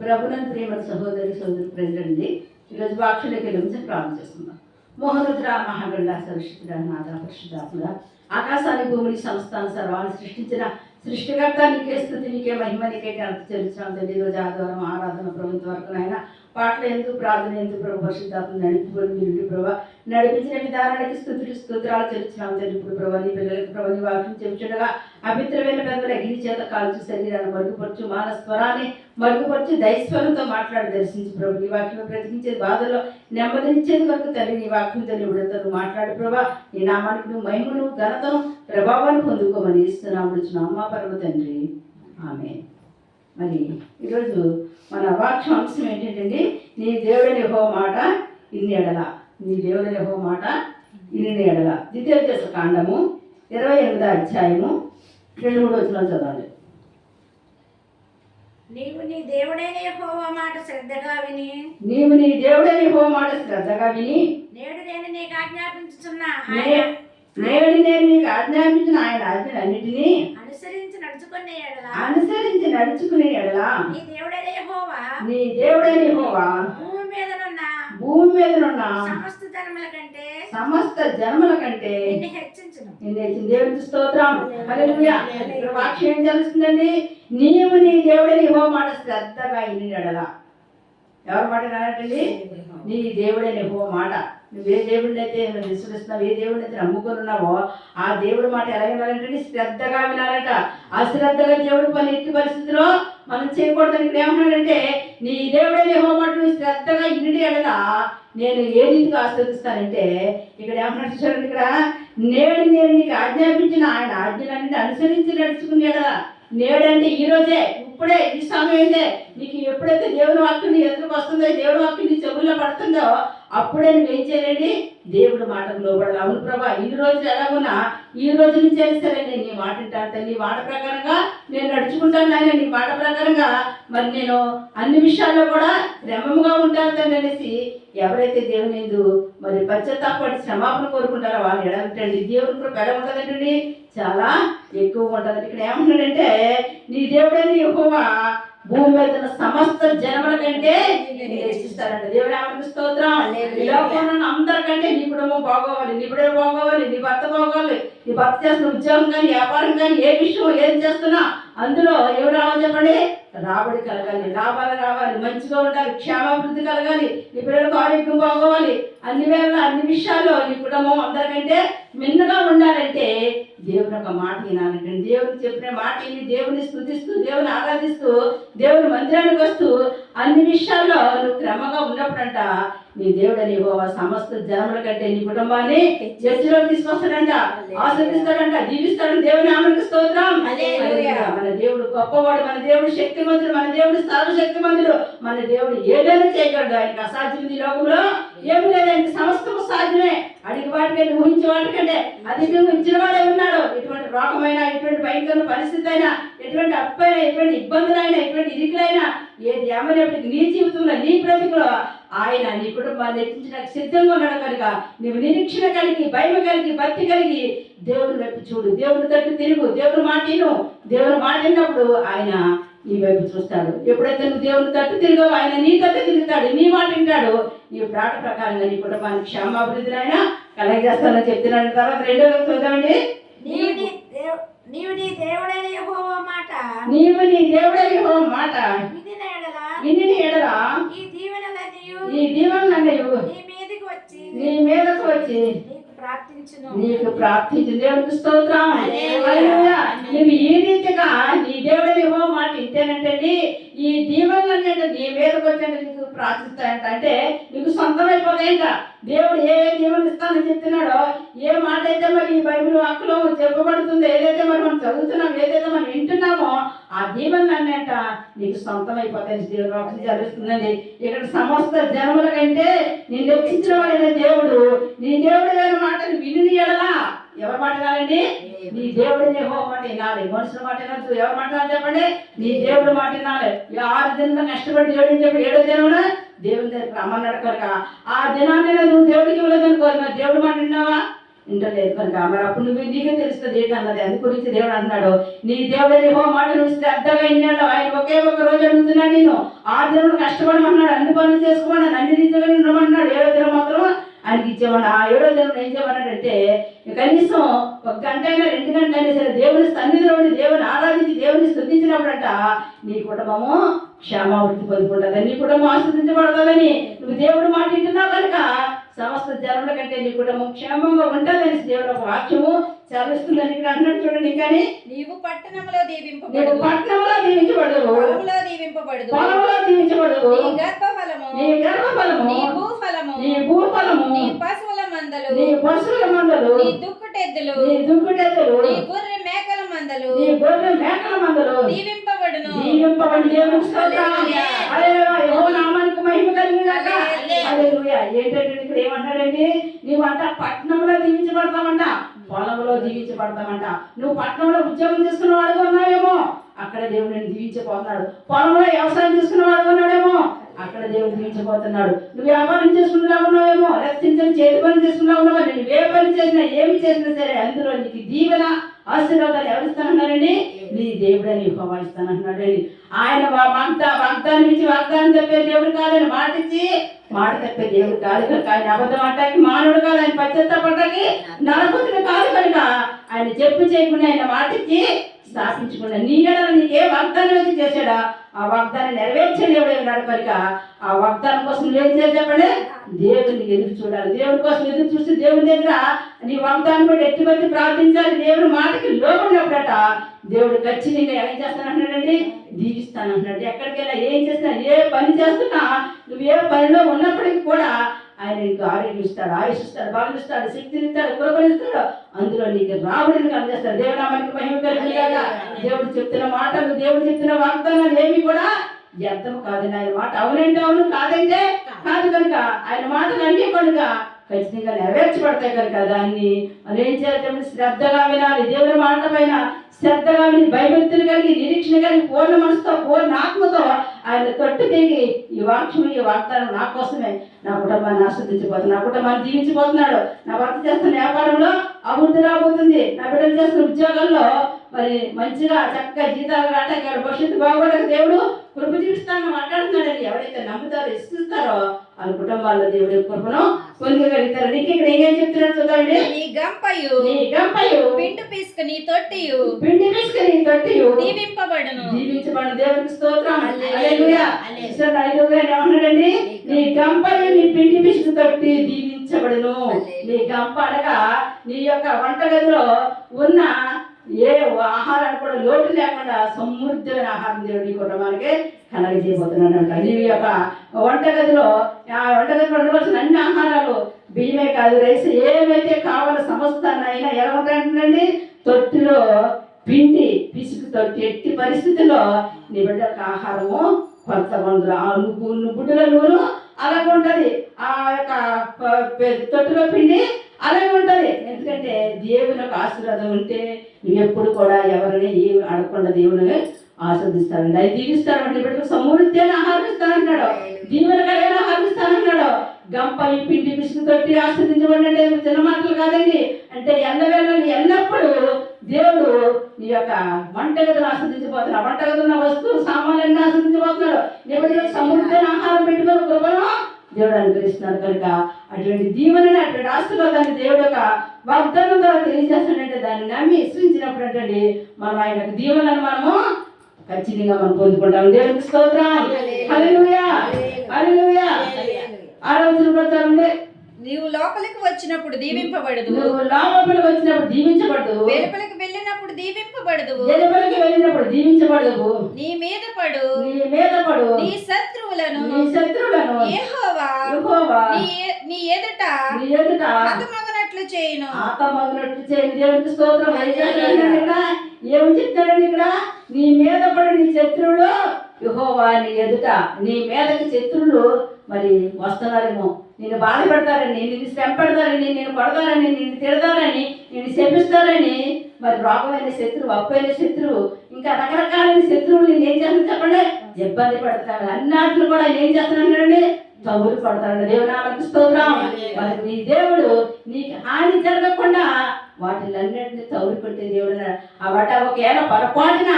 ప్రభునంత ప్రేమ సహోదరి సోదరు ప్రజలండి ఈరోజు వాక్షులకి గురించి ప్రారంభం చేసుకుందాం మోహనుద్ర మహాగండ సరస్వతుడ నాథ పరిశుద్ధాత్ముడ ఆకాశాన్ని భూమిని సంస్థాన సర్వాన్ని సృష్టించిన సృష్టికర్త నీకే స్థుతి నీకే మహిమ నీకే ఘనత చెల్లించాం తండ్రి. ఆదివారం ఆరాధన ప్రభుత్వ వరకు నాయన పాటలు ఎందుకు ప్రార్థన ఎందుకు ప్రభు పరిశుద్ధాత్మ నడిపిపోయి మీరు ప్రభు నడిపించిన విధానానికి స్థుతులు స్తోత్రాలు తెలుస్తున్నాం తండ్రి. ఇప్పుడు ప్రభు నీ పిల్లలకు ప్రభు నీ వాక్యం చెప్పుచుండగా అభిత్రమైన పెద్దలు అగ్ని చేత కాల్చు శరీరాన్ని మరుగుపరచు మాన స్వరాన్ని మరుగుపరచు దైస్వరంతో మాట్లాడి దర్శించి ప్రభు. నీ వాక్యం బ్రతికించే బాధలో నెమ్మదించేది వరకు తల్లి నీ వాక్యం తల్లి విడతను మాట్లాడు ప్రభా. నీ నామానికి నువ్వు మహిమను ఘనతను ప్రభావాన్ని పొందుకోమని ఇస్తున్నాము అమ్మ పరమ తండ్రి. ఆమె మరి ఈరోజు మన వాక్యం అంశం ఏంటంటే నీ దేవుడని హో మాట ఇన్ని ఎడల నీ దేవుడని హో మాట ఇన్ని ఎడల ద్వితీయోపదేశ కాండము ఇరవై ఎనిమిదో అధ్యాయము రెండు మూడు వచ్చిన చదవండి నీవు నీ దేవుడైన యెహోవా మాట శ్రద్ధగా విని. నీవు నీ దేవుడని హో మాట శ్రద్ధగా విని. నేడు నేను నీకు ఆజ్ఞాపించుచున్న నేడు నేను నీకు ఆజ్ఞాపించిన ఆయన ఆజ్ఞలన్నిటినీ నడుచుకునే ఎడల? అనుసరించి నడుచుకునే ఎడల? నీ దేవుడైన యెహోవా? నీ దేవుడని హోవా భూమి మీదనున్న? భూమి మీదనున్న? సమస్త జనముల కంటే? సమస్త జన్మల కంటే? నిన్ను హెచ్చించును. నిన్ను దేవునికి స్తోత్రం. హల్లెలూయా. ఇక్కడ వాక్యం ఏం తెలుస్తుందండి నీవు నీ దేవుడని హో మాట శ్రద్ధగా ఇన్ని ఎడల ఎవరి మాట కానట్టండి నీ దేవుడని హో మాట. నువ్వు ఏ దేవుడిని అయితే విశ్వసిస్తున్నావు ఏ దేవుడిని అయితే నమ్ముకొని ఉన్నావో ఆ దేవుడి మాట ఎలా వినాలంటే శ్రద్ధగా వినాలంట. అశ్రద్ధగా దేవుడి పని ఎట్టి పరిస్థితిలో మనం చేయకూడదని ఇక్కడ ఏమన్నాడంటే నీ దేవుడే హోమాట నువ్వు శ్రద్ధగా ఇన్ని ఎడల నేను ఏ రీతిగా ఆశ్రదిస్తానంటే ఇక్కడ ఏమన్నా చూడండి ఇక్కడ నేడు నేను నీకు ఆజ్ఞాపించిన ఆయన ఆజ్ఞలన్నీ అనుసరించి నడుచుకునేడా నేడంటే ఈ రోజే ఇప్పుడే ఈ సమయమే. నీకు ఎప్పుడైతే దేవుని వాక్యం నీ ఎదురుకు వస్తుందో దేవుని వాక్యం నీ చెవుల్లో పడుతుందో అప్పుడే నువ్వు ఏం చేయాలండి? దేవుడి మాటకు లోబడాలి. అవును ప్రభా ఈ రోజు ఎలాగున్నా ఈ రోజు నుంచి అయినా సరే నేను నీ మాట వింటాను నీ మాట ప్రకారంగా నేను నడుచుకుంటాను నాయన నీ మాట ప్రకారంగా మరి నేను అన్ని విషయాల్లో కూడా క్రమంగా ఉంటాను తండ్రి అనేసి ఎవరైతే దేవుని మరి పశ్చాత్తాపడి క్షమాపణ కోరుకుంటారో వాళ్ళు ఎడగంటండి దేవుని కృప ఎలా ఉంటుందంటండి? చాలా ఎక్కువ ఉంటుంది ఇక్కడ ఏమంటాడంటే నీ దేవుడని ఎక్కువ భూమి మీద ఉన్న సమస్త జనముల కంటే హెచ్చిస్తాడంట దేవుడు ఏమని స్తోత్రం. ఈ లోకంలో అందరికంటే నీ కుటుంబం బాగోవాలి నీ బిడ్డలు బాగోవాలి నీ భర్త బాగోవాలి నీ భర్త చేస్తున్న ఉద్యోగం కానీ వ్యాపారం కానీ ఏ విషయం ఏం చేస్తున్నా అందులో ఎవరు రావాలి చెప్పండి? రాబడి కలగాలి లాభాలు రావాలి మంచిగా ఉండాలి క్షేమాభివృద్ధి కలగాలి నీ పిల్లలకు ఆరోగ్యం బాగోవాలి. అన్ని వేళ అన్ని విషయాల్లో నీ కుటుంబం అందరికంటే మిన్నగా ఉండాలంటే దేవుని ఒక మాట వినాలంటే దేవునికి చెప్పిన మాట విని దేవుని స్థుతిస్తూ దేవుని ఆరాధిస్తూ దేవుని మందిరానికి వస్తూ అన్ని విషయాల్లో నువ్వు క్రమంగా ఉన్నప్పుడంట నీ దేవుడు నీ సమస్త జనముల కంటే నీ కుటుంబాన్ని చర్చిలో తీసుకొస్తాడంట ఆశ్రదిస్తాడంట జీవిస్తాడు దేవుని ఆమెకు స్తోత్రం. మన దేవుడు గొప్పవాడు మన దేవుడు శక్తిమంతుడు మన దేవుడు సర్వశక్తిమంతుడు మన దేవుడు ఏదైనా చేయగలడు. ఆయనకు అసాధ్యం ఈ లోకంలో ఏమి లేదు. ఆయనకి సమస్తము సాధ్యమే. అడిగి వాటికంటే ఊహించే వాటికంటే అధికంగా ఉంచిన వాడే ఉన్నాడు. ఎటువంటి రోగమైనా ఎటువంటి భయంకర పరిస్థితి అయినా ఎటువంటి అప్పైనా ఎటువంటి ఇబ్బందులైనా ఎటువంటి ఇరుకులైనా ఏది ఏమైనప్పటికీ నీ జీవితంలో నీ బ్రతుకులో ఆయన నీ కుటుంబాన్ని ఎత్తించడానికి సిద్ధంగా ఉన్నాడు కనుక నీవు నిరీక్షణ కలిగి భయం కలిగి భక్తి కలిగి దేవుని వైపు చూడు. దేవుని తట్టు తిరుగు. దేవుని మాట విను. దేవుని మాట విన్నప్పుడు ఆయన నీ వైపు చూస్తాడు. ఎప్పుడైతే నువ్వు దేవుని తట్టు తిరిగావు ఆయన నీ తట్టు తిరుగుతాడు నీ మాట వింటాడు. నీ ప్రాట ప్రకారంగా నీ కుటుంబానికి క్షేమాభివృద్ధిని ఆయన కలగజేస్తానని చెప్తున్నాడు. తర్వాత రెండో చూద్దామండి. నీవు నీ దేవుడైన యెహోవా మాట. నీవు నీ దేవుడని ఓ మాట. వినిన ఎడల ఇన్ని ఎడల ఈ దీవెనలన్నీయు ఈ దీవెనలు నీ మీదికి వచ్చి నీ మీదకు వచ్చి నీకు ప్రార్థించు దేవునికి స్తోత్రం. నువ్వు ఈ రీతిగా నీ దేవుడి హో మాట ఇంతేనంటండి ఈ దీవెనలన్నీ నీ మీదకి వచ్చాక నీకు ప్రార్థిస్తాయంట. అంటే నీకు సొంతమైపోతాయంట. దేవుడు ఏ దీవెనలు ఇస్తానని చెప్తున్నాడో ఏ మాట అయితే మరి ఈ బైబిల్ వాక్కులో చెప్పబడుతుందో ఏదైతే మరి మనం చదువుతున్నాం ఏదైతే మనం వింటున్నామో ఆ దీవెనలన్నీ అంట నీకు సొంతమైపోతాయి దేవుడు వాక్యం చదివిస్తుందండి. ఇక్కడ సమస్త జనముల కంటే నేను రక్షించిన వాడైన దేవుడు నీ దేవుడు గారి మాటను విని ఎడలా ఎవరి మాట కాదండి నీ దేవుడిని హో వినాలి. మనుషుల మాట వినద్దు ఎవరి మాట చెప్పండి? నీ దేవుడి మాట వినాలి. ఆరు దినంలో కష్టపడి దేవుడిని చెప్పి ఏడో దినమున దేవుని దగ్గర రమ్మన్నాడు కనుక ఆ దినాన్ని నువ్వు దేవుడికి ఇవ్వలేదనుకో మరి దేవుడి మాట విన్నావా? వింటలేదు కనుక. మరి అప్పుడు నువ్వు నీకే తెలుస్తుంది ఏంటన్నది. అందు గురించి దేవుడు అన్నాడు నీ దేవుడు ఏవో మాట నువ్వు శ్రద్ధగా విన్నాడు. ఆయన ఒకే ఒక రోజు అడుగుతున్నాడు నేను ఆ దేవుడు కష్టపడమన్నాడు. అన్ని పనులు చేసుకోమన్నాడు. అన్ని రీతిగా ఉండమన్నాడు ఏడో దినం మాత్రం ఆయనకి ఇచ్చేవాడు. ఆ ఏడో దేవుడు ఏం చేయమన్నాడంటే కనీసం ఒక గంట అయినా రెండు గంట అయినా సరే దేవుని సన్నిధిలో ఉండి దేవుని ఆరాధించి దేవుని స్థుతించినప్పుడంట నీ కుటుంబము క్షమావృత్తి పొందుకుంటుందని నీ కుటుంబం ఆస్వాదించబడుతుందని నువ్వు దేవుడు జనముల కంటే నీ కుటుంబం క్షేమంగా ఉంటుందని దేవుడు ఒక వాక్యము చదివిస్తుందని ఇక్కడ అంటున్నాడు చూడండి. కానీ నీవు పట్టణంలో దీవింపబడు పట్టణంలో దీవించబడదు. పొలంలో దీవింపబడు పొలంలో దీవించబడదు. నీ గర్భఫలము నీ గర్భఫలము నీ భూఫలము నీ భూఫలము నీ పశువుల మందలు నీ పశువుల మందలు నీ దుక్కుటెద్దులు నీ దుక్కుటెద్దలు నీ గొర్రె మందలు. నీ గొర్రె మేకల మందలు. దీవింపబడును. దీవింపబడి దేవునికి స్తోత్రం. హల్లెలూయా. యెహోవా నామానికి మహిమ కలిగినగాక. హల్లెలూయా. హల్లెలూయా. ఏంటంటే ఇక్కడ ఏమంటాడండి? నువ్వంట పట్టణంలో దీవించబడతామంట పొలంలో దీవించబడతామంట నువ్వు పట్టణంలో ఉద్యోగం చేసుకున్న వాడుగా ఉన్నావేమో? అక్కడ దేవుడు నేను దీవించబోతున్నాడు. పొలంలో వ్యవసాయం చేసుకున్న వాడుగా ఉన్నాడేమో? అక్కడ దేవుడు దీవించబోతున్నాడు. నువ్వు వ్యాపారం చేసుకున్నా ఉన్నావేమో? రక్షించని చేతి పని చేసుకున్నా ఉన్నావా? నువ్వు ఏ పని చేసినా ఏమి చేసినా సరే అందులో నీకు దీవెన ఆశీర్వాదాలు ఎవరు ఇస్తానన్నారండి నీ దేవుడని యెహోవా ఇస్తానంటున్నాడండి ఆయన వా- వాగ్ద వాగ్దానం ఇచ్చి వాగ్దానం చెప్పే దేవుడు కాదని మాట ఇచ్చి మాట తప్పే దేవుడు కాదు కనుక ఆయన అబద్ధం అంటానికి మానవుడు కాదు ఆయన పశ్చాత్తాపడ్డాకి నరపుతుడు కాదు కనుక ఆయన చెప్పు చేయకుండా ఆయన మాట ఇచ్చి స్థాపించకుండా నీ నీకే వాగ్దానం అయితే చేశాడా? ఆ వాగ్దానం నెరవేర్చే దేవుడు ఉన్నాడు కనుక. ఆ వాగ్దానం కోసం ఏం చేయాలి చెప్పండి? దేవుడిని ఎదురు చూడాలి. దేవుడి కోసం ఎదురు చూస్తే దేవుని దగ్గర నీ వాగ్దానం బట్టి ఎట్టి బట్టి ప్రార్థించాలి. దేవుడి మాటకి లోపడినప్పుడట దేవుడు ఖచ్చితంగా ఏం చేస్తానంటున్నాడండి దీవిస్తానంటున్నాడు ఎక్కడికి వెళ్ళా ఏం చేసినా ఏ పని చేస్తున్నా? నువ్వు ఏ పనిలో ఉన్నప్పటికీ కూడా ఆయన నీకు ఆరోగ్యం ఇస్తాడు ఆయుష్ ఇస్తాడు బలం ఇస్తాడు శక్తిని ఇస్తాడు కృపను ఇస్తాడు అందులో నీకు కలిగేస్తాడు దేవుడు నామానికి మహిమ కలిగినగా దేవుడు చెప్తున్న మాటలు దేవుడు చెప్తున్న వాగ్దానాలు ఏమి కూడా వ్యర్థం కాదండి ఆయన మాట అవునంటే అవును కాదంటే కాదు కనుక. ఆయన మాటలు అన్నీ కనుక ఖచ్చితంగా నెరవేర్చబడతాయి కనుక. దాన్ని మనం ఏం చేయాలి? శ్రద్ధగా వినాలి. దేవుని మాట పైన శ్రద్ధగా విని భయభక్తులు కలిగి నిరీక్షణ కలిగి పూర్ణ మనసుతో పూర్ణ ఆత్మతో ఆయన తొట్టు దిగి ఈ వాక్యం ఈ వాగ్దానం నా కోసమే. నా కుటుంబాన్ని ఆస్వాదించబోతున్నాడు నా కుటుంబాన్ని దీవించబోతున్నాడు నా భర్త చేస్తున్న వ్యాపారంలో అభివృద్ధి రాబోతుంది. నా బిడ్డలు చేస్తున్న ఉద్యోగాల్లో మరి మంచిగా చక్కగా జీతాలు రావటానికి వాళ్ళ భవిష్యత్తు బాగోడానికి దేవుడు కృప చూపిస్తాను మాట్లాడుతున్నాడని ఎవరైతే నమ్ముతారో ఇస్తారో వాళ్ళ కుటుంబాల్లో దేవుడి కృపను పొందగలుగుతారు. నీకు ఇక్కడ ఏం చెప్తున్నాడు చూడండి నీ గంపయు నీ గంపయు పిండు పిసుక నీ తొట్టియు పిండి తీసుకుని తొట్టియు. దీవింపబడును. జీవించబడిన దేవునికి స్తోత్రం. ఇసలు ఐదుగా ఏమన్నాడండి? నీ గంపలు నీ పిండి పిసుకు తొట్టి దీవించబడును. నీ గంప అనగా నీ యొక్క వంటగదిలో ఉన్న ఏ ఆహారాన్ని కూడా లోటు లేకుండా సమృద్ధమైన ఆహారం దేవుడు నీ కుటుంబానికి కలగజేయబోతున్నాడు అంట. నీ యొక్క వంటగదిలో ఆ వంటగదిలో ఉండవలసిన అన్ని ఆహారాలు బియ్యమే కాదు రైస్ ఏవైతే కావాలో సమస్తాన్నైనా ఎలా ఉంటాయంటండి తొట్టిలో పిండి పిసుకు తొట్టి ఎట్టి పరిస్థితుల్లో నీ బిడ్డలకు ఆహారము కొత్త మందులు ఆ నువ్వు నువ్వు బుడ్డల నూనె అలాగే ఉంటుంది. ఆ యొక్క తొట్టులో తొట్టిలో పిండి అలాగే ఉంటుంది. ఎందుకంటే దేవుని యొక్క ఆశీర్వాదం ఉంటే నువ్వు ఎప్పుడు కూడా ఎవరిని ఏమి అడగకుండా దేవుని ఆస్వాదిస్తానండి అది దీవిస్తాడంటే ఇప్పుడు సమృద్ధి అని ఆహారం ఇస్తానంటున్నాడు దీవెన కలిగిన ఆహారం ఇస్తానంటున్నాడు గంప ఈ పిండి పిసుకు తొట్టి ఆస్వాదించబడి అంటే చిన్న మాటలు కాదండి. అంటే ఎల్లవేళని ఎల్లప్పుడూ దేవుడు నీ యొక్క వంటగదిని ఆస్వాదించబోతున్నాడు. వంటగదిలో ఉన్న వస్తువులు సామాన్లన్నీ ఆస్వాదించబోతున్నాడు. దేవుడు సమృద్ధమైన ఆహారం పెట్టుకొని కృపను దేవుడు అనుగ్రహిస్తున్నాడు. కనుక అటువంటి దీవెనని అటువంటి ఆశీర్వాదాన్ని దేవుడు యొక్క వాగ్దానం ద్వారా తెలియజేస్తాడంటే దాన్ని నమ్మి విశ్వించినప్పుడు అంటే మనం ఆయన యొక్క దీవెనను మనము ఖచ్చితంగా మనం పొందుకుంటాం దేవునికి స్తోత్రం హల్లెలూయా. హల్లెలూయా. ఆ రోజుల ప్రకారం నీవు లోపలికి వచ్చినప్పుడు దీవింపబడదు. నువ్వు లోపలికి వచ్చినప్పుడు దీవించబడదు. వెలుపలికి వెళ్ళినప్పుడు దీవింపబడదు. వెలుపలికి వెళ్ళినప్పుడు దీవించబడదు. నీ మీద పడు. నీ మీద పడు. నీ శత్రువులను. నీ శత్రువులను. యెహోవా యెహోవా నీ నీ ఎదుట నీ ఎదుట హతమగనట్లు చేయును. ఆతమగినట్టు చేయండి దేవునికి స్తోత్రం. ఏం చెప్తాడండి ఇక్కడ? నీ మీద పడి నీ శత్రువులు. యెహోవా నీ ఎదుట. నీ మీదకి శత్రువులు మరి వస్తున్నారేమో. నేను బాధ పెడతారని నిన్ను శ్రమ పెడతారని నేను కొడతారని నిన్ను తిడతారని నిన్ను శపిస్తారని. మరి రోగమైన శత్రువు అప్పైన శత్రువు ఇంకా రకరకాలైన శత్రువులు నేను ఏం చేస్తాను చెప్పండి. ఇబ్బంది పడుతున్నాడు అన్నాట్లు కూడా ఏం చేస్తున్నాడండి తగులు పడతాడు దేవునామకి స్తోత్రం. మరి నీ దేవుడు నీకు హాని జరగకుండా వాటిలన్నింటినీ తగులు కొట్టే దేవుడు అవట ఆ వాట ఒకవేళ పొరపాటున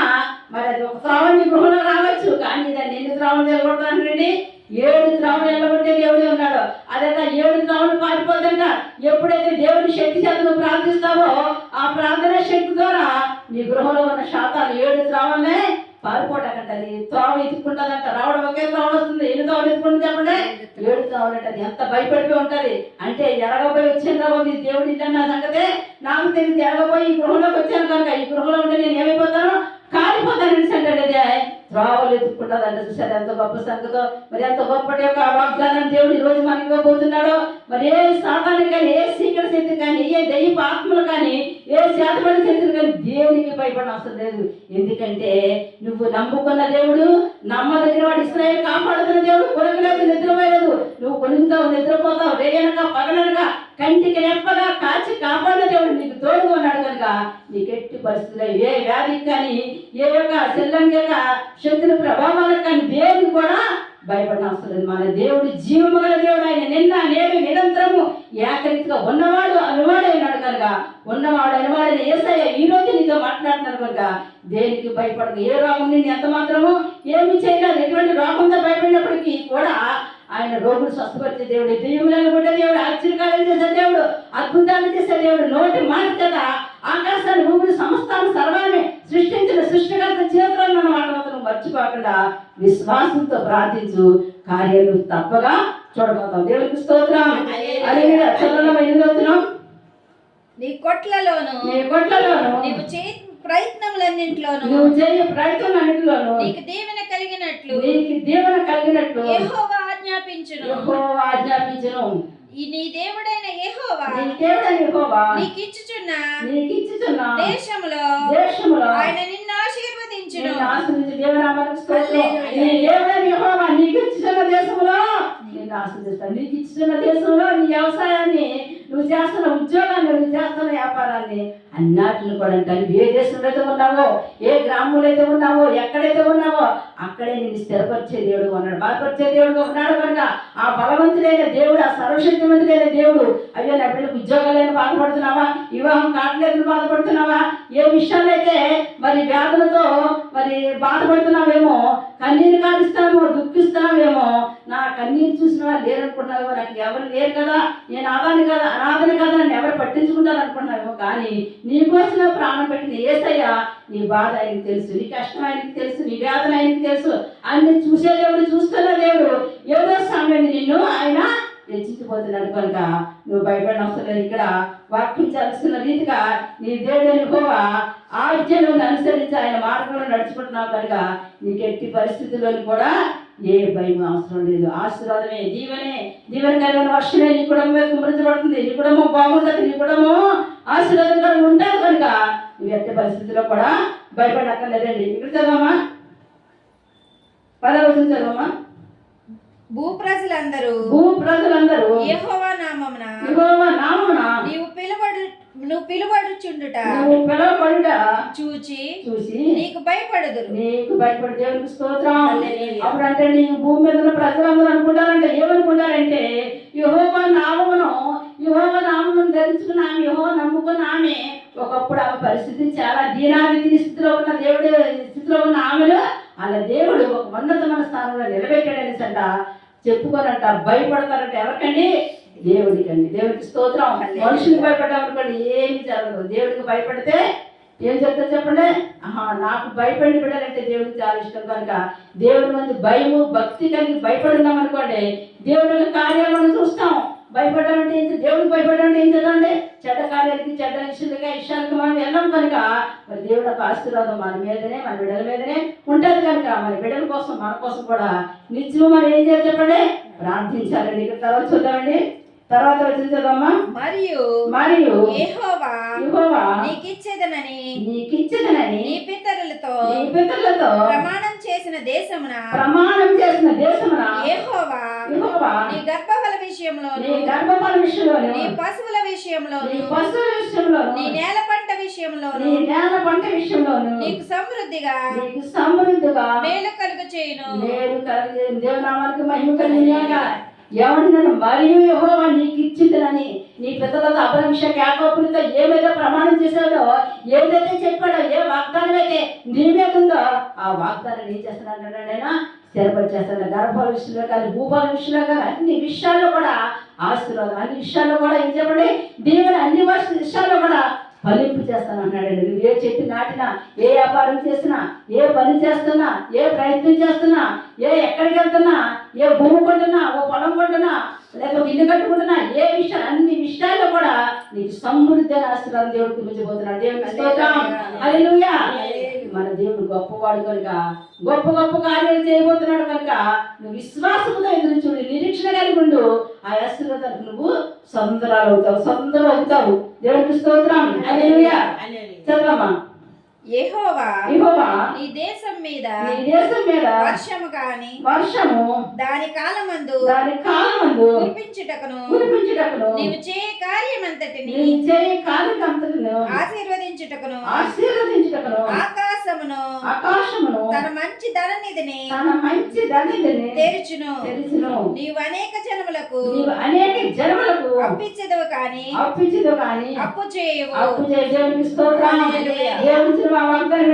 మరి అది ఒక త్రావం నీ గృహంలో రావచ్చు. కానీ దాన్ని ఎన్ని త్రావం నిలబడతానండి ఏడు త్రావం నిలబట్టే దేవుడే ఉన్నాడు. అదేట ఏడు త్రావులు పారిపోతుంట ఎప్పుడైతే దేవుని శక్తి చేత నువ్వు ప్రార్థిస్తావో ఆ ప్రార్థన శక్తి ద్వారా నీ గృహంలో ఉన్న శాతాలు ఏడు త్రావలనే పారిపోటకంట అది త్రావ ఎత్తుకుంటుందంట. రావడం ఒకే త్రావం వస్తుంది. ఎన్ని త్రావలు ఎత్తుకుంటుంది చెప్పండి? ఏడు త్రావలు అది ఎంత భయపడిపోయి ఉంటుంది? అంటే ఎరగబోయి వచ్చిన రాబోది దేవుడి నా సంగతే? నాకు తెలియదు. ఎరగపోయి ఈ గృహంలోకి వచ్చాను కనుక ఈ గృహంలో ఉంటే నేను ఏమైపోతాను? కాలిపోతాను అంటే అదే త్రావలు ఎత్తుకుంటుందంట చూసారు ఎంత గొప్ప సంగతో. మరి ఎంత గొప్పటి యొక్క వాగ్దానం దేవుడు ఈ రోజు మనకి ఇవ్వబోతున్నాడో మరి ఏ సాధారణ కానీ ఏ సీకర శక్తి కానీ ఏ దైవ ఆత్మలు కానీ ఏ శాతమైన శక్తులు కానీ దేవునికి భయపడిన అవసరం లేదు. ఎందుకంటే నువ్వు నమ్ముకున్న దేవుడు నమ్మదగిన వాడు ఇస్రాయేల్ కాపాడుతున్న దేవుడు కొనగలేదు నిద్రపోయలేదు. నువ్వు కొనుగుతావు నిద్రపోతావు రేయనగా పగలనగా కంటికి రెప్పగా కాచి కాపాడిన దేవుడు నీకు తోడుగా ఉన్నాడు కనుక నీకు ఎట్టి పరిస్థితుల్లో ఏ వ్యాధికి కానీ ఏ యొక్క శల్యం యొక్క శక్తుల ప్రభావాలకు కానీ దేనికి కూడా భయపడిన మన దేవుడు జీవము గల దేవుడు. ఆయన నిన్న నేడు నిరంతరము ఏకరీతిగా ఉన్నవాడు అనువాడు అయినాడు కనుక ఉన్నవాడు అనువాడైన ఏసయ్య ఈ రోజు నీతో మాట్లాడుతున్నాడు కనుక దేనికి భయపడక? ఏ రోగం నిన్ను ఎంత మాత్రము ఏమి చేయలేదు. ఎటువంటి రోగంతో భయపడినప్పటికీ కూడా ఆయన రోగులు స్వస్థపరిచే దేవుడు దెయ్యములను కొట్టే దేవుడు ఆశ్చర్యకార్యం చేసే దేవుడు అద్భుతాలు చేసే దేవుడు నోటి మాట చేత మర్చిపోకుండా విశ్వాసంతో ప్రార్థించు. కార్యాలు తప్పగా చూడబోతాం దేవుడికి స్తోత్రం. అదే నీ కొట్లలోను నీ కొట్లలోను. నీవు చే ప్రయత్నములన్నింటిలోను నువ్వు చేయ ప్రయత్నం అన్నిటిలోను నీకు దీవెన కలిగినట్లు నీకు దీవెన కలిగినట్లు. యెహోవా ఆజ్ఞాపించును. యెహోవా ఆజ్ఞాపించును. నీ దేవుడైన యెహోవా నీ దేవుడైన యెహోవా దేశములో దేశములో ఆయన నిన్ను ఆశీర్వదించును నిన్ను ఆశీర్వదించి దేవునామానికి స్తోత్రం. హల్లెలూయా. నీ దేవుడైన యెహోవా నీకు ఇచ్చుచున్న దేశంలో ఆశీర్వదిస్తాను నీకు ఇచ్చుచున్న దేశంలో నీ వ్యవసాయాన్ని నువ్వు చేస్తున్న ఉద్యోగాన్ని నువ్వు చేస్తున్న వ్యాపారాన్ని అన్నిటిని కూడా అంటాను ఏ దేశంలో అయితే ఉన్నావో ఏ గ్రామంలో అయితే ఉన్నావో ఎక్కడైతే ఉన్నావో అక్కడే నేను స్థిరపరిచే దేవుడు ఉన్నాడు. బలపరిచే దేవుడు ఉన్నాడు కనుక ఆ బలవంతుడైన దేవుడు ఆ సర్వశక్తివంతుడైన దేవుడు అయ్యో నా బిడ్డలకు ఉద్యోగాలైనా బాధపడుతున్నావా? వివాహం కావట్లేదు బాధపడుతున్నావా? ఏ విషయాలైతే మరి వ్యాధులతో మరి బాధపడుతున్నావేమో కన్నీరు కాదిస్తామో దుఃఖిస్తున్నావేమో నా కన్నీరు చూసిన వాళ్ళు లేరనుకున్నావేమో నాకు ఎవరు లేరు కదా నేను ఆదాని కదా అనాథని కదా నన్ను ఎవరు పట్టించుకుంటారు అనుకున్నావేమో కానీ నీకోసం ప్రాణం పెట్టిన ఏసయ్యా నీ బాధ ఆయనకి తెలుసు నీ కష్టం ఆయనకి తెలుసు నీ వేదన ఆయనకి తెలుసు. అన్ని చూసే దేవుడు చూస్తున్న దేవుడు. ఏదో సమయం నిన్ను ఆయన హెచ్చించిపోతున్నాడు కనుక నువ్వు భయపడిన అవసరం లేదు. ఇక్కడ వాక్యించాల్సిన రీతిగా నీ దేవుడని అనుకోవా ఆజ్ఞను అనుసరించి ఆయన మార్గంలో నడుచుకుంటున్నావు కనుక నీకు ఎట్టి పరిస్థితుల్లోని కూడా ఏ భయం అవసరం లేదు. ఆశీర్వాదమే దీవనే. దీవెన కలిగిన వర్షమే నీ కుటుంబం మీద కుమరించబడుతుంది నీ కుటుంబం బాగుంటుంది. నీ కుటుంబం ఆశీర్వాదంగా ఉంటుంది కనుక నువ్వు ఎట్టి పరిస్థితుల్లో కూడా భయపడక్కర్లేదండి. ఇక్కడ చదవమ్మా. పదవచనం చదవమ్మా. భూ ప్రజలందరూ భూ ప్రజలందరూ యెహోవా నామమున యెహోవా నామమున నీవు పిలువడు నువ్వు పిలువడుచుండుట నువ్వు పిలవబడుట చూచి చూసి నీకు భయపడదురు నీకు భయపడి దేవునికి స్తోత్రం. అప్పుడు అంటే నీ భూమి మీద ఉన్న ప్రజలందరూ అనుకుంటారంటే ఏమనుకుంటారంటే యహోవా నామమును యహోవా నామమును ధరించుకున్న ఆమె యహోవా నమ్ముకున్న ఆమె ఒకప్పుడు ఆమె పరిస్థితి చాలా దీనాది స్థితిలో ఉన్న దేవుడు స్థితిలో ఉన్న ఆమెను అలా దేవుడు ఒక ఉన్నతమైన స్థానంలో నిలబెట్టాడనేసి అంట చెప్పుకోనంట భయపడతారంట ఎవరికండి? దేవుడికండి. దేవుడికి స్తోత్రం. మనుషులకు భయపడ్డామనుకోండి ఏమి జరగదు. దేవుడికి భయపడితే ఏం చెప్తారు చెప్పండి? ఆహా నాకు భయపడి బిడ్డాలంటే దేవుడికి చాలా ఇష్టం. కనుక దేవుడి మంది భయము భక్తి కలిగి భయపడున్నాం అనుకోండి దేవుడి యొక్క కార్యాలు మనం చూస్తాం. భయపడాలంటే ఏం చే- దేవుడికి భయపడాలంటే ఏం చేద్దామండి చెడ్డ కార్యాలకి చెడ్డ విషయాలుగా విషయాలకు మనం వెళ్ళాం కనుక మరి దేవుడు యొక్క ఆశీర్వాదం మన మీదనే మన బిడ్డల మీదనే ఉంటుంది కనుక మరి బిడ్డల కోసం మన కోసం కూడా నిత్యం మనం ఏం చేయాలి చెప్పండి? ప్రార్థించాలండి. ఇక్కడ తర్వాత చూద్దామండి. తర్వాత వచ్చిన చదవమ్మా మరియు మరియు యెహోవా యెహోవా నీకిచ్చేదనని నీకిచ్చదనని నీ పితరులతో నీ పితరులతో ప్రమాణం చేసిన దేశమున ప్రమాణం చేసిన దేశమున యెహోవా యెహోవా నీ గర్భఫల విషయంలోను నీ గర్భఫల విషయంలోను నీ పశువుల విషయంలోను నీ పశువుల విషయంలోను నీ నేల పంట నీ విషయంలోను నీ నేల పంట విషయంలోను నీకు సమృద్ధిగా నీకు సమృద్ధిగా మేలు కలుగు చేయును. నేను కలిగే దేవునామానికి మహిమ నన్ను మరియు యెహోవా నీకు నీ పిల్లలతో అపరంక్ష యాకోపులతో ఏమైతే ప్రమాణం చేశాడో ఏదైతే చెప్పాడో ఏ వాగ్దానం అయితే నీ మీద ఉందో ఆ వాగ్దానం ఏం చేస్తున్నాడు నేను స్థిరపరిచేస్తాను గర్భాల విషయంలో కానీ భూపాల విషయంలో కానీ అన్ని విషయాల్లో కూడా ఆశీర్వాదం అన్ని విషయాల్లో కూడా ఏం చెప్పండి? దేవుని అన్ని విషయాల్లో కూడా ఫలింపు చేస్తాను అన్నాడండి నువ్వు ఏ చెట్టు నాటినా ఏ వ్యాపారం చేసినా ఏ పని చేస్తున్నా ఏ ప్రయత్నం చేస్తున్నా ఏ ఎక్కడికి వెళ్తున్నా ఏ భూమి కొంటున్నా ఓ పొలం కొంటున్నా లేక ఒక ఇల్లు కట్టుకుంటున్నా ఏ విషయాలు అన్ని విషయాల్లో కూడా నీకు సమృద్ధి ఆశీర్వాదం దేవుడు స్తోత్రం. హల్లెలూయా. మన దేవుడు గొప్పవాడు కనుక గొప్ప గొప్ప కార్యాలు చేయబోతున్నాడు కనుక నువ్వు విశ్వాసంతో ఎదురు చూడు నిరీక్షణ కలిగి ఉండు. ఆ ఆశీర్వాదానికి నువ్వు సొందరాలు అవుతావు సొందరం అవుతావు. దేవుడికి స్తోత్రం చదవమ్మా యెహోవా యెహోవా. నీ దేశం మీద నీ దేశం మీద వర్షము వర్షము దాని కాలమందు దాని కాలమందు కురిపించుటకును కురిపించుటకును నీవు చేయ కార్యమంతటిని నీ చేయి కార్యకంతలను ఆశీర్వదించుటకును ఆశీర్వదించుటకును. ఆకాశమును తన మంచి ధననిధిని తన మంచి దండిని తెరుచును. తెలుసును నీవు అనేక జనములకు నీవు అనేక జనములకు అప్పిచ్చదవు కాని అప్పించదు కానీ అప్పు చేయవు. అప్పు చేసే దేవునికి స్తోత్రం. మా వాగ్దానం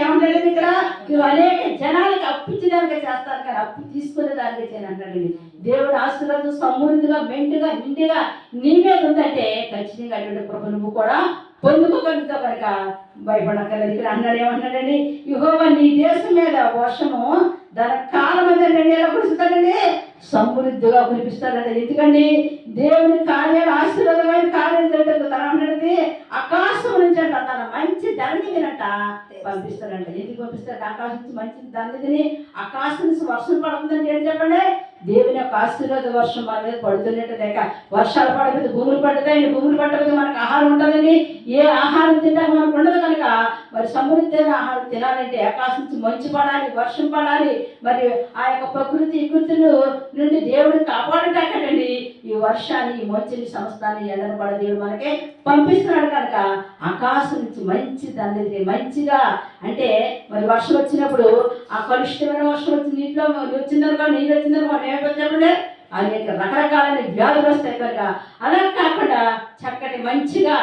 ఏమంటాడు ఇక్కడ? నువ్వు అనేక జనాలకి అప్పించడానికి చేస్తాను కానీ అప్పు తీసుకునే దానికి దేవుడు ఆశీర్వాదం సమృద్ధిగా మెండుగా నిండుగా నీ మీద ఉందంటే ఖచ్చితంగా అటువంటి కృప నువ్వు కూడా పొందుకోగలుగుతా కనుక భయపడక్కర్లేదు. ఇక్కడ అన్నాడు ఏమన్నాడండి యుహోవ నీ దేశం మీద వర్షము దాని కాలం ఏంటండి ఎలా కురుస్తాడండి సమృద్ధిగా కురిపిస్తాడండి ఎందుకండి? దేవుని కార్యాలు ఆశీర్వాదమైన కార్యం చేయడం తన అన్నది ఆకాశం నుంచి అంట తన మంచి ధరణిదినట పంపిస్తాడంట ఎందుకు పంపిస్తాడు ఆకాశం నుంచి మంచి ధరణిదిని ఆకాశం నుంచి వర్షం పడుతుందంటే ఏంటి చెప్పండి? దేవుని యొక్క ఆశీర్వాద వర్షం మన మీద పడుతున్నట్టు లేక వర్షాలు పడకపోతే భూములు పడతాయి భూములు పట్టకపోతే మనకు ఆహారం ఉంటుందండి. ఏ ఆహారం తింటాక మనకు ఉండదు కనుక మరి సమృద్ధి ఆహారం తినాలంటే ఆకాశం నుంచి మంచు పడాలి వర్షం పడాలి. మరి ఆ యొక్క ప్రకృతి వికృతులు నుండి దేవుడు కాపాడటండి ఈ వర్షాన్ని ఈ మంచుని సంస్థాన్ని ఎండను పడ దేవుడు మనకి పంపిస్తున్నాడు కనుక ఆకాశం నుంచి మంచి దాన్ని మంచిగా. అంటే మరి వర్షం వచ్చినప్పుడు ఆ కలుషితమైన వర్షం వచ్చి నీటిలో వచ్చిందనుకో నీళ్ళు వచ్చిందనుకో ఏమైపోతుంది చెప్పండి అనేక రకరకాలైన వ్యాధులు వస్తాయి కనుక. అలా కాకుండా చక్కటి మంచిగా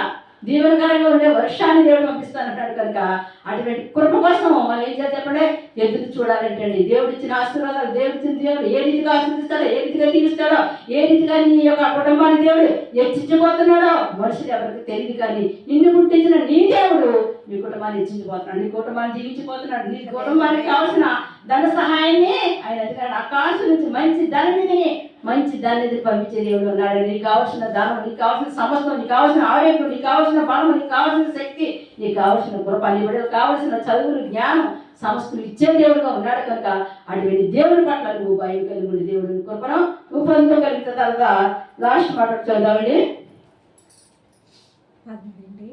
దీవెనకరంగా ఉండే వర్షాన్ని దేవుడు పంపిస్తానంటాడు కనుక అటువంటి కృప కోసం మనం ఏం చేయాలి చెప్పండి? ఎదురు చూడాలంటే అండి. దేవుడు ఇచ్చిన ఆశీర్వాదాలు దేవుడు ఇచ్చిన దేవుడు ఏ రీతిగా ఆశీర్దిస్తాడో ఏ రీతిగా తీరుస్తాడో ఏ రీతిగా నీ యొక్క కుటుంబాన్ని దేవుడు హెచ్చించబోతున్నాడో మనుషులు ఎవరికి తెలియదు కానీ నిన్ను గుర్తించిన నీ దేవుడు నీ కుటుంబాన్ని ఇచ్చిపోతున్నాడు నీ కుటుంబాన్ని జీవించిపోతున్నాడు నీ కుటుంబానికి కావాల్సిన ధన సహాయాన్ని ఆయన ఎందుకంటే ఆకాశం నుంచి మంచి ధననిధిని మంచి ధననిధి పంపించే దేవుడు ఉన్నాడు. నీకు కావాల్సిన ధనం నీకు కావాల్సిన సమస్తం నీకు కావాల్సిన ఆరోగ్యం నీకు కావాల్సిన బలం నీకు కావాల్సిన శక్తి నీకు కావాల్సిన కృప నీ కావాల్సిన చదువులు జ్ఞానం సమస్తలు ఇచ్చే దేవుడుగా ఉన్నాడు కనుక అటువంటి దేవుని పట్ల నువ్వు భయం కలిగి ఉండి. దేవుడిని కృపణం నువ్వు పొందుకోగలిగిన తర్వాత లాస్ట్ మాట చదువుదామండి.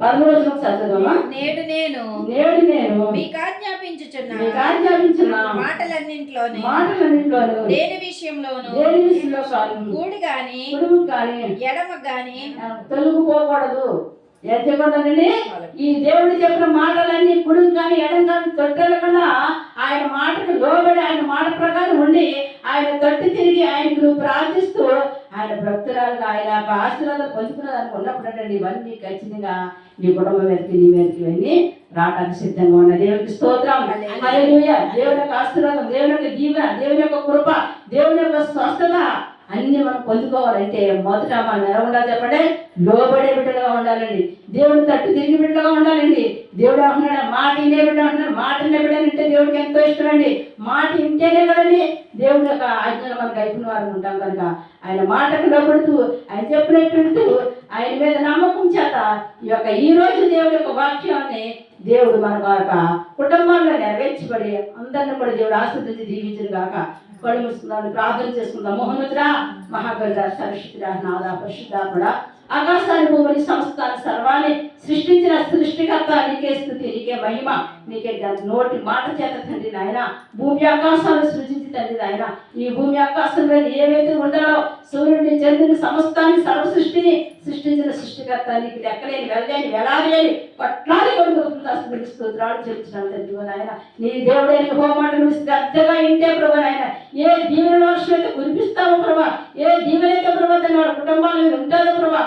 పదమూడు రోజులు ఒకసారి చదవమ్మా నేడు నేను నేడు నేను మీకు ఆజ్ఞాపించుచున్నా మీకు ఆజ్ఞాపించిన మాటలన్నింటిలోని. మాటలన్నింటిలోను. దేని విషయంలోను దేని విషయంలో కాదు కూడి గాని కుడుము కానీ ఎడమ గాని తొలగిపోకూడదు. ఎత్తకూడదండి ఈ దేవుడు చెప్పిన మాటలన్నీ కుడుము కానీ ఎడం కానీ తొట్టెలకుండా ఆయన మాటకు లోబడి ఆయన మాట ప్రకారం ఉండి ఆయన తొట్టి తిరిగి ఆయనకు ప్రార్థిస్తూ ఆయన భక్తురాలుగా ఆయన ఆశీర్వాదం పొందుకున్నదానికి ఉన్నప్పుడండి ఇవన్నీ ఖచ్చితంగా నీ కుటుంబం మీదకి నీ మీదకి ఇవన్నీ రావడానికి సిద్ధంగా ఉన్న దేవునికి స్తోత్రం. దేవుని యొక్క ఆశీర్వాదం దేవుని యొక్క దీవెన దేవుని యొక్క కృప దేవుని యొక్క స్వస్థత అన్ని మనం పొందుకోవాలంటే మొదట మనం ఎలా ఉండాలి చెప్పండి? లోబడే బిడ్డగా ఉండాలండి. దేవుడు తట్టు తిరిగి బిడ్డగా ఉండాలండి. దేవుడు అంటున్నాడు మాట వినే బిడ్డ అంటున్నాడు మాట వినే బిడ్డ అంటే దేవుడికి ఎంతో ఇష్టం అండి. మాట వింటేనే కదండి దేవుడి యొక్క ఆజ్ఞలు మనకు అయిపోయిన వారు ఉంటాం కనుక. ఆయన మాటకు లోబడుతూ ఆయన చెప్పినట్టు ఆయన మీద నమ్మకం చేత ఈ యొక్క ఈ రోజు దేవుడి యొక్క వాక్యాన్ని దేవుడు మన యొక్క కుటుంబాల్లో నెరవేర్చబడి అందరిని కూడా దేవుడు ఆశీర్వదించి దీవించిన కాక కళ్ళు మూసుకుందాం ప్రార్థన చేసుకుందాం. మోహనుద్రా మహాగరుడ సరస్వతిరా నాదా కూడా ఆకాశాన్ని భూమిని సంస్థాన్ని సర్వాన్ని సృష్టించిన సృష్టికర్త నీకే స్థుతి నీకే మహిమ నీకే నోటి మాట చేత తండ్రి నాయన భూమి ఆకాశాలను సృజించి తండ్రి నాయన ఈ భూమి ఆకాశంలో ఏవైతే ఉండాలో సూర్యుడిని చంద్రుని సమస్తాన్ని సర్వ సృష్టిని సృష్టించిన సృష్టికర్త నీకు లెక్కలేని వెళ్ళలేని వెలాలేని పట్లాది కొడుకు స్తోత్రాలు చేర్చిన తండ్రి నాయన. నీ దేవుడైన హోమాట నువ్వు శ్రద్ధగా ఇంటే ప్రభు ఏ దీవెన వర్షం అయితే కురిపిస్తావో ప్రభా? ఏ దీవెనైతే ప్రభా తన వాళ్ళ కుటుంబాల మీద ఉంటుందో ప్రభా?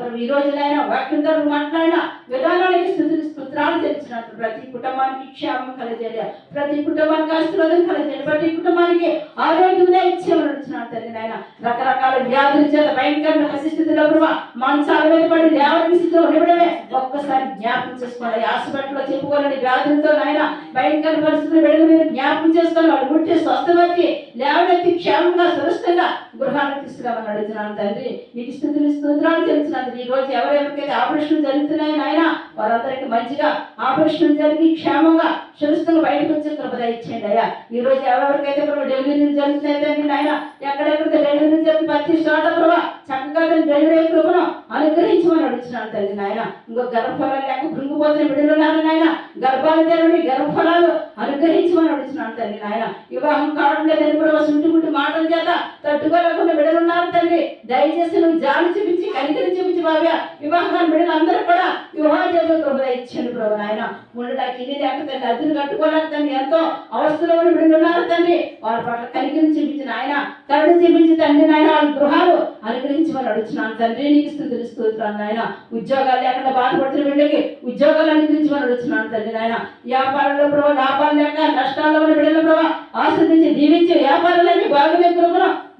ప్రభు ఈ రోజునైనా వాక్యం మాట్లాడినా విధానానికి స్థుతులు స్తోత్రాలు తెలిసినట్టు ప్రతి కుటుంబానికి క్షేమం కలగజేయ ప్రతి కుటుంబానికి ఆశీర్వాదం కలగజేయ ప్రతి కుటుంబానికి ఆరోగ్యం ఇచ్చేవారు వచ్చినాడు తండ్రి నాయన. రకరకాల వ్యాధుల చేత భయంకరమైన పరిస్థితుల్లో ప్రభావ మంచాల మీద పడి లేవని స్థితిలో ఉండడమే ఒక్కసారి జ్ఞాపకం చేసుకోవాలి. హాస్పిటల్లో చెప్పుకోవాలని వ్యాధులతో నాయన భయంకర పరిస్థితులు వెళ్ళి మీరు జ్ఞాపకం చేసుకోవాలి వాళ్ళు ముట్టి స్వస్థపరిచి లేవనెత్తి క్షేమంగా సురక్షితంగా గృహానికి తీసుకురామని అడుగుతున్నాను తండ్రి మీకు స్థితులు స్తోత్రాలు తెలిసినందుకు ఈ రోజు ఎవరెవరికైతే ఆపరేషన్ జరుగుతున్నాయో నాయన వారందరికీ మంచిగా ఆపరేషన్ జరిగి క్షేమంగా క్షమిస్తున్న బయటకు వచ్చిన కృపద ఇచ్చేయండి అయ్యా. ఈ రోజు ఎవరెవరికైతే ప్రభు డెలివరీ జరుగుతున్నాయి ఆయన నాయన ఎక్కడెక్కడైతే డెలివరీ జరుగుతుంది ప్రతి చోట ప్రభా చక్కగా దాని డెలివరీ కృపను అనుగ్రహించమని అడుగుతున్నాను తండ్రి నాయన. ఇంకో గర్భఫలాలు లేక భృంగిపోతున్న బిడ్డలున్నారు నాయన? గర్భాలు తెరవని గర్భఫలాలు అనుగ్రహించమని అడుగుతున్నాను తండ్రి నాయన. వివాహం కావడం లేదని ప్రభావ సుంటి గుంటి మాటల చేత తట్టుకోలేకుండా బిడ్డలున్నారు తండ్రి. దయచేసి నువ్వు జాలి చూపించి కనికరి చూపించి బావ్య వివాహం బిడ్డలు అందరూ కూడా వివాహం చేసిన కృపద ఇచ్చాను ప్రభు నాయన. ఉండటానికి ఇది లేకపోతే తండ్రి కట్టుకోలేదు తండ్రి. ఎంతో అవస్థలో ఉన్న బిడ్డలు ఉన్నారు తండ్రి. వాళ్ళ పట్ల కనికరి చూపించిన ఆయన కరుణ చూపించి తండ్రి నాయన వాళ్ళ గృహాలు అనుగ్రహించి వాళ్ళు అడుగుతున్నాను తండ్రి. నీకు స్థుతులు స్తోత్రాలు నాయన. ఉద్యోగాలు లేకుండా బాధపడుతున్న బిడ్డకి ఉద్యోగాలు అనుగ్రహించి వాళ్ళు అడుగుతున్నాను తండ్రి నాయన. వ్యాపారంలో ప్రభావ లాభాలు లేక నష్టాల్లో ఉన్న బిడ్డల ప్రభావ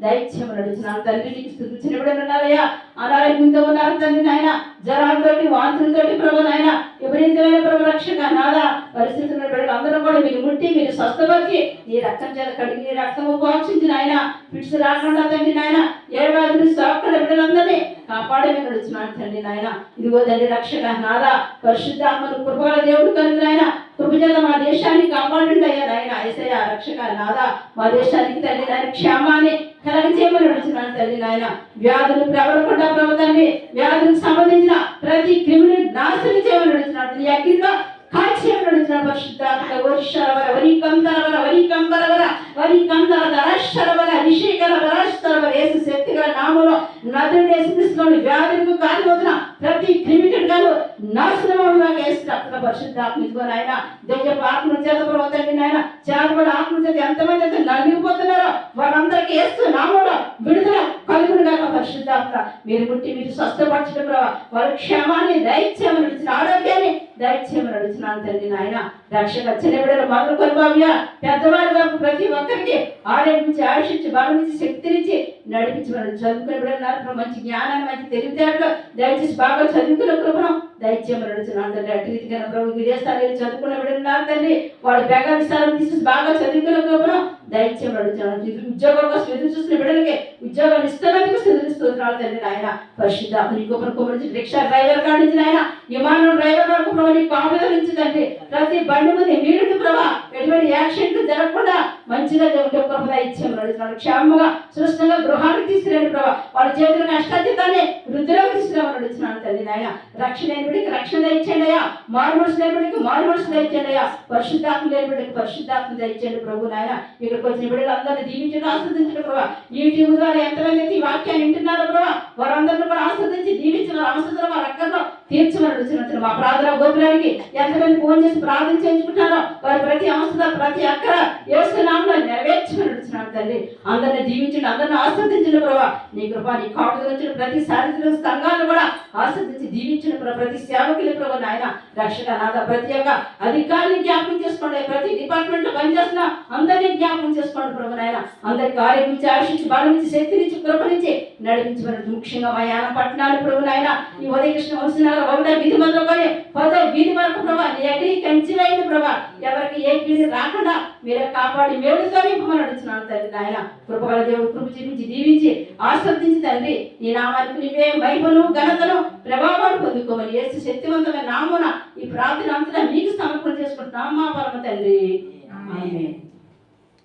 కృపను దైత్యములు తండ్రి నీకు స్థుతించిన బిడ్డలు ఉన్నారయ్యా అనారోగ్యంతో ఉన్నారు తండ్రి నాయన. జ్వరాలతోటి వాంతులతోటి ప్రభు నాయన. విపరీతమైన ప్రభు రక్షణ నాదా. పరిస్థితుల్లో బిడ్డలు అందరూ కూడా మీరు ముట్టి మీరు స్వస్థపరిచి ఈ రక్తం చేత కడిగి నీ రక్తము పోషించిన నాయన. పిడిచి రాకుండా తండ్రి నాయన. ఏ వ్యాధులు సాక్కడ బిడ్డలందరినీ కాపాడమే నడుచున్నాను తండ్రి నాయన. ఇదిగో తండ్రి రక్షణ నాదా. పరిశుద్ధ పరిశుద్ధాత్మను కృపగల దేవుడు కనుక నాయన. కృపచేత మా దేశానికి కాపాడండి అయ్యా నాయన. ఏసయ్య రక్షక నాదా మా దేశానికి తల్లి నాయన. క్షేమాన్ని కలగజేయమని నడుచున్నాను తల్లి నాయన. వ్యాధులు ప్రబలకుండా ప్రభుత్వాన్ని వ్యాధులకు సంబంధించిన ప్రతి క్రిమిని నాశనం చేయమని నడుచున్నాడు నీ అగ్నిలో కాల్చేయమని నడుచున్నాడు పరిశుద్ధాత్మ. వర్షరవర వరి కందరవర వరి కంబరవర వరి కందర దరశరవర అభిషేకర వరశరవర యేసు శక్తిగల నామలో నదుడు యేసుక్రీస్తులోని వ్యాధులకు కాలిపోతున్న ప్రతి క్రిమికలు నాశనం వేసి రక్త పరిశుద్ధాత్మ ఇదిగో నాయన దెయ్యపు ఆత్మ చేత ప్రవర్తండి నాయన. చేతబడి ఆత్మ చేత ఎంతమంది అయితే నలిగిపోతున్నారో వారందరికీ వేస్తూ నామూలో విడుదల కలుగునుగా పరిశుద్ధాత్మ. మీరు పుట్టి మీరు స్వస్థపరచడం ప్రభావ వారి క్షేమాన్ని దైత్యమని నడిచిన ఆరోగ్యాన్ని దైత్యమని నడిచినాను తండ్రి నాయన. రక్షక చిన్న బిడ్డలు మొదలుకొని పెద్దవారి వరకు ప్రతి ఒక్కరికి ఆరోగించి ఆశించి బలమించి శక్తినిచ్చి నడిపించి మనం చదువుకుని బిడ్డలు నాకు మంచి జ్ఞానాన్ని మంచి తెలివితేటలు దయచేసి బాగా చదువుకున్న కృపను దైత్యం నడుచున్నాను తండ్రి. అటు రీతిగా ప్రభు విదేశాలు వెళ్ళి చదువుకున్న విడున్నారు నాకు తండ్రి. వాడు బెగ విస్తారం తీసి బాగా చదువుకున్న కృపను దైత్యం అడుగుతున్నాను. ఇది ఉద్యోగం కోసం ఎదురు చూసిన బిడ్డలకి ఉద్యోగాలు ఇస్తున్నందుకు స్థితిస్తున్నాడు తండ్రి ఆయన పరిశుద్ధ నీ గొప్ప కుమరించి రిక్షా డ్రైవర్ కాడి నుంచి నాయన విమానం డ్రైవర్ వరకు ప్రభు నీ పాముల నుంచి తండ్రి. ప్రతి బండి మీద నీళ్ళు ప్రభా ఎటువంటి యాక్సిడెంట్లు జరగకుండా మంచిగా దేవుడి కృపద ఇచ్చాము నడుస్తున్నాడు క్షేమంగా సురక్షితంగా గృహానికి తీసుకురండి ప్రభా. వాళ్ళ చేతుల కష్టాతీతాన్ని వృద్ధిలోకి తీసుకురామని నడుస్తున్నాను తల్లి నాయన. రక్షణ లేని రక్షణ ఇచ్చండి అయ్యా. మారు మనసు లేని బిడ్డకి మారు మనసు ఇచ్చండి అయ్యా. పరిశుద్ధాత్మ లేని పరిశుద్ధాత్మ ఇచ్చండి ప్రభు నాయన. ఇక్కడికి వచ్చిన బిడ్డలు అందరినీ దీవించడం ఆస్వాదించండి ప్రభా. యూట్యూబ్ ద్వారా ఎంతమంది ఈ వాక్యాన్ని వింటున్నారు ప్రభా వారందరినీ కూడా ఆస్వాదించి దీవించిన వారి వారి అక్కర్లో తీర్చమని నడుస్తున్నారు మా ప్రార్థన గోపురానికి ఎంతమంది ఫోన్ చేసి ప్రార్థన చేయించుకుంటారో వారి ప్రతి అవసరం ప్రతి అక్కర ఏసునామంలో నెరవేర్చమని వచ్చినాడు తండ్రి అందరిని దీవించండి అందరిని ఆస్వాదించండి ప్రభా. నీ కృప నీ కాపుదల వచ్చిన ప్రతి సారిత్రిక సంఘాలను కూడా ఆస్వాదించి దీవించిన ప్రభు. ప్రతి సేవకులు ప్రభు నాయన రక్షణ నాథ ప్రతి ఒక్క అధికారిని జ్ఞాపకం చేసుకోండి. ప్రతి డిపార్ట్మెంట్లో పనిచేస్తున్న అందరినీ జ్ఞాపకం చేసుకోండి ప్రభు నాయన. అందరి కార్యం నుంచి ఆశించి బలం నుంచి శక్తి నుంచి కృప నుంచి నడిపించమని ముఖ్యంగా మయాన పట్టణాలు ప్రభు నాయన. ఈ ఉదయ కృష్ణ వంశనాలు ఒకటే వీధి మొదలుకొని పదో వీధి వరకు ప్రభా. నీ అగ్ని కంచివైంది ప్రభా. ఎవరికి ఏ కీడు రాకుండా మీరే కాపాడి మేలుతో నింపమని అడుగుతున్నాను తండ్రి నాయన. కృపగల దేవుడు కృప చూపించి దీవించి ఆశ్రదించి తండ్రి నీ నామానికి నీవే మహిమను ఘనతను ప్రభావాన్ని పొందుకోమని యేసు శక్తివంతమైన నామున ఈ ప్రార్థన అంతటా మీకు సమర్పణ చేసుకుంటున్నాం మా పరమ తండ్రి.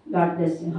God bless you